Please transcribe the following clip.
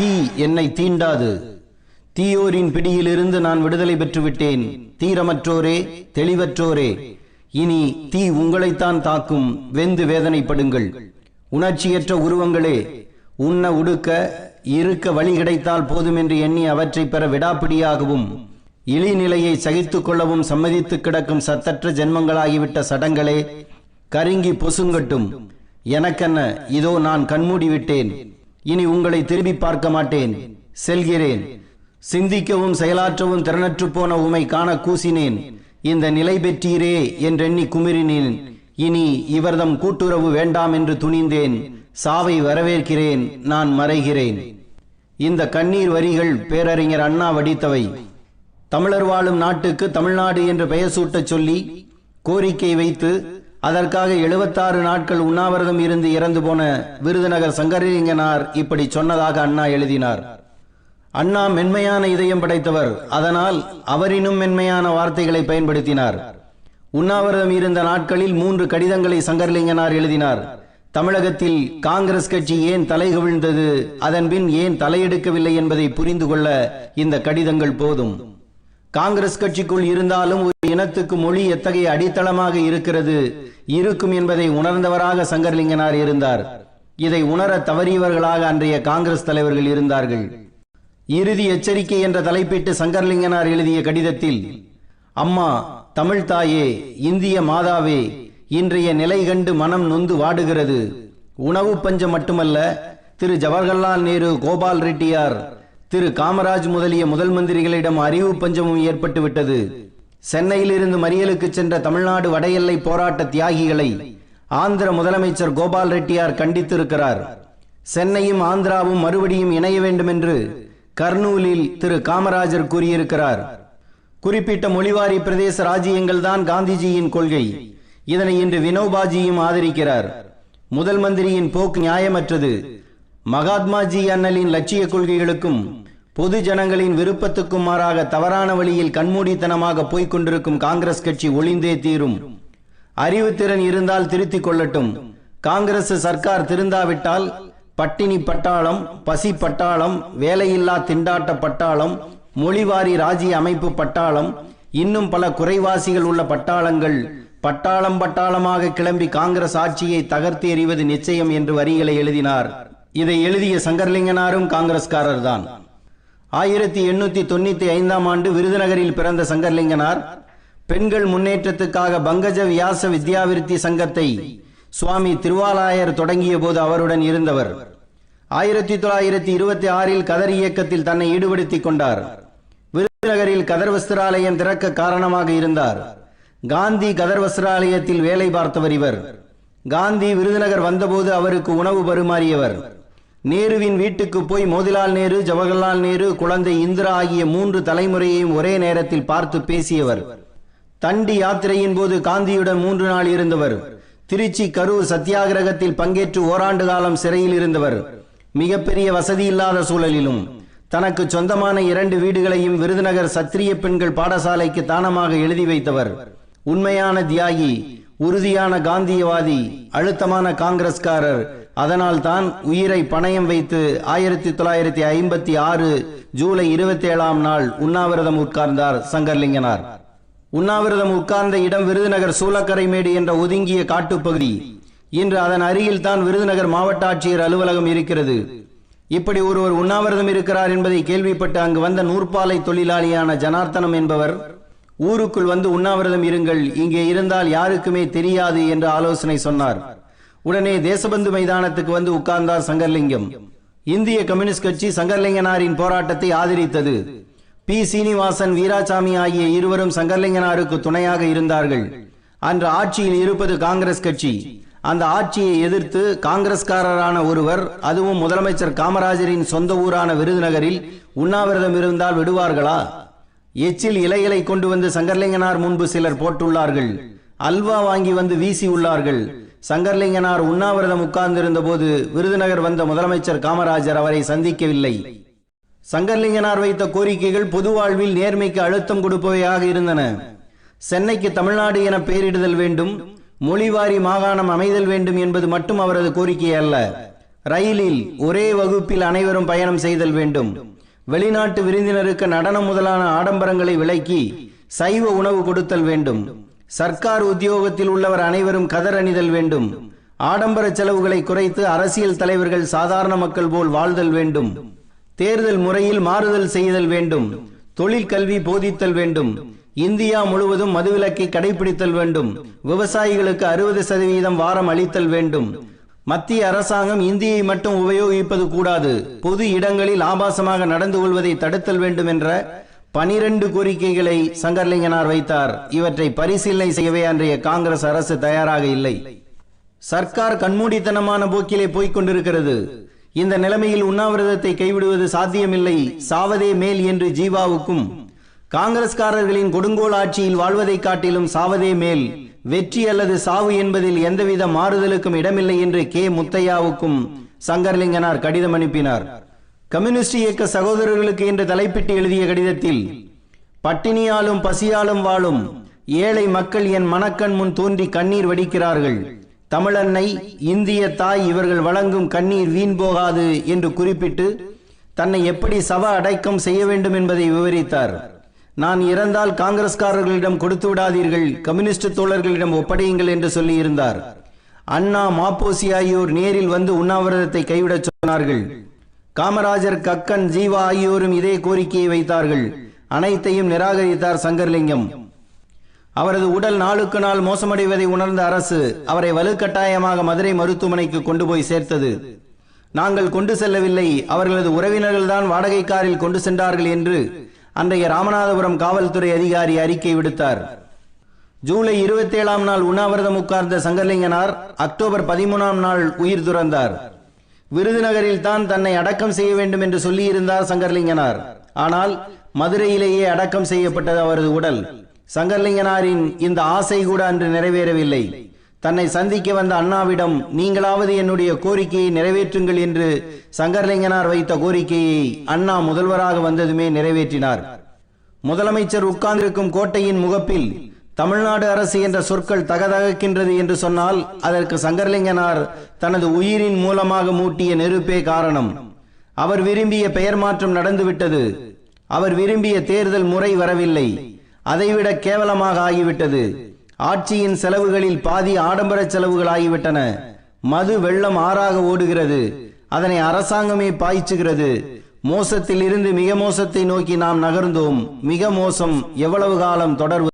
தீ என்னை தீண்டாது. தீயோரின் பிடியிலிருந்து நான் விடுதலை பெற்றுவிட்டேன். தீரமற்றோரே தெளிவற்றோரே இனி தீ உங்களைத்தான் தாக்கும். வெந்து வேதனைப்படுங்கள். உணர்ச்சியற்ற உருவங்களே உண்ண உடுக்க இருக்க வழி கிடைத்தால் போதும் என்று எண்ணி அவற்றை பெற விடாப்பிடியாகவும் இழிநிலையை சகித்துக் கொள்ளவும் சம்மதித்து கிடக்கும் சத்தற்ற ஜென்மங்களாகிவிட்ட சடங்களே கருங்கி பொசுங்கட்டும். எனக்கென்ன? இதோ நான் கண்மூடி விட்டேன் இனி உங்களை திரும்பி பார்க்க மாட்டேன். செல்கிறேன். சிந்திக்கவும் செயலாற்றவும் திறனற்று போன உமை காண கூசினேன். இந்த நிலை பெற்றீரே என்றெண்ணி குமிரினேன். இனி இவர்தம் கூட்டுறவு வேண்டாம் என்று துணிந்தேன். சாவை வரவேற்கிறேன். நான் மறைகிறேன். இந்த கண்ணீர் வரிகள் பேரறிஞர் அண்ணா வடித்தவை. தமிழர் வாழும் நாட்டுக்கு தமிழ்நாடு என்று பெயர் சூட்டச் சொல்லி கோரிக்கை வைத்து அதற்காக எழுபத்தாறு நாட்கள் உண்ணாவிரதம் இருந்து இறந்து போன விருதுநகர் சங்கரலிங்கனார் இப்படி சொன்னதாக அண்ணா எழுதினார். அண்ணா மென்மையான இதயம் படைத்தவர் அதனால் அவரினும் மென்மையான வார்த்தைகளை பயன்படுத்தினார். உண்ணாவிரதம் இருந்த நாட்களில் மூன்று கடிதங்களை சங்கரலிங்கனார் எழுதினார். தமிழகத்தில் காங்கிரஸ் கட்சி ஏன் தலைகவிழ்ந்தது அதன்பின் ஏன் தலையெடுக்கவில்லை என்பதை புரிந்து கொள்ள இந்த கடிதங்கள் போதும். காங்கிரஸ் கட்சிக்குள் இருந்தாலும் ஒரு இனத்துக்கு மொழி எத்தகைய அடித்தளமாக இருக்கிறது இருக்கும் என்பதை உணர்ந்தவராக சங்கர்லிங்கனார் இருந்தார். இதை உணர தவறியவர்களாக அன்றைய காங்கிரஸ் தலைவர்கள் இருந்தார்கள். இறுதி எச்சரிக்கை என்ற தலைப்பிட்டு சங்கர்லிங்கனார் எழுதிய கடிதத்தில் அம்மா தமிழ் தாயே இந்திய மாதாவே இன்றைய நிலை கண்டு மனம் நொந்து வாடுகிறது. உணவு பஞ்சம் மட்டுமல்ல திரு ஜவஹர்லால் நேரு கோபால் ரெட்டியார் திரு காமராஜ் முதலிய முதல் மந்திரிகளிடம் அறிவு பஞ்சமும் ஏற்பட்டு விட்டது சென்னையிலிருந்து மறியலுக்கு சென்ற தமிழ்நாடு வட எல்லை போராட்ட தியாகிகளை ஆந்திர முதலமைச்சர் கோபால் ரெட்டியார் கண்டித்திருக்கிறார். சென்னையும் ஆந்திராவும் மறுபடியும் இணைய வேண்டும் என்று கர்னூலில் திரு காமராஜர் கூறியிருக்கிறார். குறிப்பிட்ட மொழிவாரி பிரதேச ராஜ்யங்கள் தான் காந்திஜியின் கொள்கை. இதனை இன்று வினோபாஜியும் ஆதரிக்கிறார். முதல் மந்திரியின் போக்கு நியாயமற்றது. மகாத்மாஜி அண்ணலின் லட்சிய கொள்கைகளுக்கும் பொது ஜனங்களின் விருப்பத்துக்கும் மாறாக தவறான வழியில் கண்மூடித்தனமாக போய்க் கொண்டிருக்கும் காங்கிரஸ் கட்சி ஒளிந்தே தீரும். அறிவுத்திறன் இருந்தால் திருத்திக் கொள்ளட்டும். காங்கிரஸ் சர்க்கார் திருந்தாவிட்டால் பட்டினி பட்டாளம் பசி பட்டாளம் வேலையில்லா திண்டாட்ட பட்டாளம் மொழிவாரி ராஜ்ய அமைப்பு பட்டாளம் இன்னும் பல குறைவாசிகள் உள்ள பட்டாளங்கள் பட்டாளம் பட்டாளமாக கிளம்பி காங்கிரஸ் ஆட்சியை தகர்த்து எறிவது நிச்சயம் என்று வரிகளை எழுதினார். இதை எழுதிய சங்கர்லிங்கனாரும் காங்கிரஸ்காரர் தான் ஆயிரத்தி எண்ணூத்தி தொண்ணூத்தி ஐந்தாம் ஆண்டு விருதுநகரில் பிறந்த சங்கர்லிங்கனார் பெண்கள் முன்னேற்றத்துக்காக பங்கஜ வியாச வித்யாவிருத்தி சங்கத்தை சுவாமி திருவாலாயர் தொடங்கிய போது அவருடன் இருந்தவர். ஆயிரத்தி தொள்ளாயிரத்தி இருபத்தி ஆறில் கதர் இயக்கத்தில் தன்னை ஈடுபடுத்திக் கொண்டார். விருதுநகரில் கதர் வஸ்திராலயம் திறக்க காரணமாக இருந்தார். காந்தி கதர் வஸ்திராலயத்தில் வேலை பார்த்தவர் இவர். காந்தி விருதுநகர் வந்தபோது அவருக்கு உணவு பரிமாறியவர். நேருவின் வீட்டுக்கு போய் மோதிலால் நேரு ஜவஹர்லால் நேரு குழந்தை இந்திரா ஆகிய மூன்று தலைமுறையையும் ஒரே நேரத்தில் பார்த்து பேசியவர். தண்டி யாத்திரையின் போது காந்தியுடன் மூன்று நாள் இருந்தவர். திருச்சி கரூர் சத்தியாகிரகத்தில் பங்கேற்று ஓராண்டு காலம் சிறையில் இருந்தவர். மிகப்பெரிய வசதி இல்லாத சூழலிலும் தனக்கு சொந்தமான இரண்டு வீடுகளையும் விருதுநகர் சத்திரிய பெண்கள் பாடசாலைக்கு தானமாக எழுதி வைத்தவர். உண்மையான தியாகி உறுதியான காந்தியவாதி அழுத்தமான காங்கிரஸ்காரர். அதனால் தான் உயிரை பணயம் வைத்து ஆயிரத்தி தொள்ளாயிரத்தி ஐம்பத்தி ஆறு ஜூலை இருபத்தி ஏழாம் நாள் உண்ணாவிரதம் உட்கார்ந்தார் சங்கர்லிங்கனார். உண்ணாவிரதம் உட்கார்ந்த இடம் விருதுநகர் சூலக்கரைமேடு என்ற ஒதுங்கிய காட்டுப்பகுதி. இன்று அதன் அருகில் தான் விருதுநகர் மாவட்ட ஆட்சியர் அலுவலகம் இருக்கிறது. இப்படி ஒருவர் உண்ணாவிரதம் இருக்கிறார் என்பதை கேள்விப்பட்டு அங்கு வந்த நூற்பாலை தொழிலாளியான ஜனார்த்தனம் என்பவர் ஊருக்குள் வந்து உண்ணாவிரதம் இருங்கள். இங்கே இருந்தால் யாருக்குமே தெரியாது என்று ஆலோசனை சொன்னார். உடனே தேசபந்து மைதானத்துக்கு வந்து உட்கார்ந்தார் சங்கர்லிங்கம். இந்திய கம்யூனிஸ்ட் கட்சி சங்கர்லிங்கனாரின் போராட்டத்தை ஆதரித்தது. பி. சீனிவாசன் வீராசாமி ஆகிய இருவரும் சங்கர்லிங்கனாருக்கு துணையாக இருந்தார்கள். அன்று ஆட்சியில் இருப்பது காங்கிரஸ் கட்சி. அந்த ஆட்சியை எதிர்த்து காங்கிரஸ்காரரான ஒருவர் அதுவும் முதலமைச்சர் காமராஜரின் சொந்த ஊரான விருதுநகரில் உண்ணாவிரதம் இருந்தால் விடுவார்களா? எச்சில் இலைகளை கொண்டு வந்து சங்கர்லிங்கனார் முன்பு சிலர் போட்டுள்ளார்கள். அல்வா வாங்கி வந்து வீசி உள்ளார்கள். சங்கர்லிங்கனார் உண்ணாவிரதம் உட்கார்ந்திருந்த போது விருதுநகர் வந்த முதலமைச்சர் காமராஜர் அவரை சந்திக்கவில்லை. சங்கர்லிங்கனார் வைத்த கோரிக்கைகள் பொது வாழ்வில் நேர்மைக்கு அழுத்தம் கொடுப்பவையாக இருந்தன. சென்னைக்கு தமிழ்நாடு என பெயரிடுதல் வேண்டும் மொழிவாரி மாகாணம் அமைதல் வேண்டும் என்பது மட்டும் அவரது கோரிக்கை அல்ல. ரயிலில் ஒரே வகுப்பில் அனைவரும் பயணம் செய்தல் வேண்டும். வெளிநாட்டு விருந்தினருக்கு நடனம் முதலான ஆடம்பரங்களை விலக்கி சைவ உணவு கொடுத்தல் வேண்டும். சர்க்கார் உத்தியோகத்தில் உள்ளவர் அனைவரும் கதர் அணிதல் வேண்டும். ஆடம்பர செலவுகளை குறைத்து அரசியல் தலைவர்கள் சாதாரண மக்கள் போல் வாழ்தல் வேண்டும். தேர்தல் முறையில் மாறுதல் செய்தல் வேண்டும். தொழிற்கல்வி போதித்தல் வேண்டும். இந்தியா முழுவதும் மதுவிலக்கை கடைபிடித்தல் வேண்டும். விவசாயிகளுக்கு அறுபது சதவீதம் வாரம் அளித்தல் வேண்டும். மத்திய அரசாங்கம் இந்தியை மட்டும் உபயோகிப்பது கூடாது. பொது இடங்களில் ஆபாசமாக நடந்து கொள்வதை தடுத்தல் வேண்டும் என்ற பனிரெண்டு கோரிக்கைகளை சங்கர்லிங்கனார் வைத்தார். இவற்றை பரிசீலனை செய்யவே அன்றைய காங்கிரஸ் அரசு தயாராக இல்லை. சர்க்கார் கண்மூடித்தனமான போக்கிலே போய்க் கொண்டிருக்கிறது. இந்த நிலைமையில் உண்ணாவிரதத்தை கைவிடுவது சாத்தியமில்லை. சாவதே மேல் என்று ஜீவாவுக்கும் காங்கிரஸ்காரர்களின் கொடுங்கோல் ஆட்சியில் வாழ்வதை காட்டிலும் சாவதே மேல். வெற்றி அல்லது சாவு என்பதில் எந்தவித மாறுதலுக்கும் இடமில்லை என்று கே. முத்தையாவுக்கும் சங்கர்லிங்கனார் கடிதம் அனுப்பினார். கம்யூனிஸ்ட் இயக்க சகோதரர்களுக்கு என்று தலைப்பிட்டு எழுதிய கடிதத்தில் பட்டினியாலும் பசியாலும் வாழும் ஏழை மக்கள் என் மனக்கண் முன் தோன்றி கண்ணீர் வடிக்கிறார்கள். தமிழன்னை இந்திய தாய் இவர்கள் வழங்கும் கண்ணீர் வீண் போகாது என்று குறிப்பிட்டு தன்னை எப்படி சவ அடைக்கம் செய்ய வேண்டும் என்பதை விவரித்தார். நான் இறந்தால் காங்கிரஸ்காரர்களிடம் கொடுத்து விடாதீர்கள் கம்யூனிஸ்ட் தோழர்களிடம் ஒப்படையுங்கள் என்று சொல்லியிருந்தார். அண்ணா மாப்போசி ஆகியோர் நேரில் வந்து உண்ணாவிரதத்தை கைவிடச் சொன்னார்கள். காமராஜர் கக்கன் ஜீவா ஆகியோரும் இதே கோரிக்கையை வைத்தார்கள். அனைத்தையும் நிராகரித்தார் சங்கர்லிங்கம். அவரது உடல் நாளுக்கு நாள் மோசமடைவதை உணர்ந்த அரசு அவரை வலுக்கட்டாயமாக மதுரை மருத்துவமனைக்கு கொண்டு போய் சேர்த்தது. நாங்கள் கொண்டு செல்லவில்லை அவர்களது உறவினர்கள் தான் வாடகை காரில் கொண்டு சென்றார்கள் என்று அன்றைய ராமநாதபுரம் காவல்துறை அதிகாரி அறிக்கை விடுத்தார். ஜூலை இருபத்தேழாம் நாள் உண்ணாவிரதம் உட்கார்ந்த சங்கர்லிங்கனார் அக்டோபர் பதிமூணாம் நாள் உயிர் துறந்தார். விருதுநகரில் தான் தன்னை அடக்கம் செய்ய வேண்டும் என்று சொல்லியிருந்தார் சங்கர்லிங்கனார். ஆனால் மதுரையிலேயே அடக்கம் செய்யப்பட்டது அவரது உடல். சங்கர்லிங்கனாரின் இந்த ஆசை கூட அன்று நிறைவேறவில்லை. தன்னை சந்திக்க வந்த அண்ணாவிடம் நீங்களாவது என்னுடைய கோரிக்கையை நிறைவேற்றுங்கள் என்று சங்கர்லிங்கனார் வைத்த கோரிக்கையை அண்ணா முதல்வராக வந்ததுமே நிறைவேற்றினார். முதலமைச்சர் உட்கார்ந்திருக்கும் கோட்டையின் முகப்பில் தமிழ்நாடு அரசு என்ற சொற்கள் தகதகக்கின்றது என்று சொன்னால் அதற்கு சங்கர்லிங்கனார் தனது உயிரின் மூலமாக மூட்டிய நெருப்பே காரணம். அவர் விரும்பிய பெயர் மாற்றம் நடந்துவிட்டது. அவர் விரும்பிய தேர்தல் முறை வரவில்லை. அதைவிட கேவலமாக ஆகிவிட்டது. ஆட்சியின் செலவுகளில் பாதி ஆடம்பர செலவுகளாகிவிட்டன. மது வெள்ளம் ஆறாக ஓடுகிறது. அதனை அரசாங்கமே பாய்ச்சுகிறது. மோசத்தில் இருந்து மிக மோசத்தை நோக்கி நாம் நகர்ந்தோம். மிக மோசம் எவ்வளவு காலம் தொடர்வு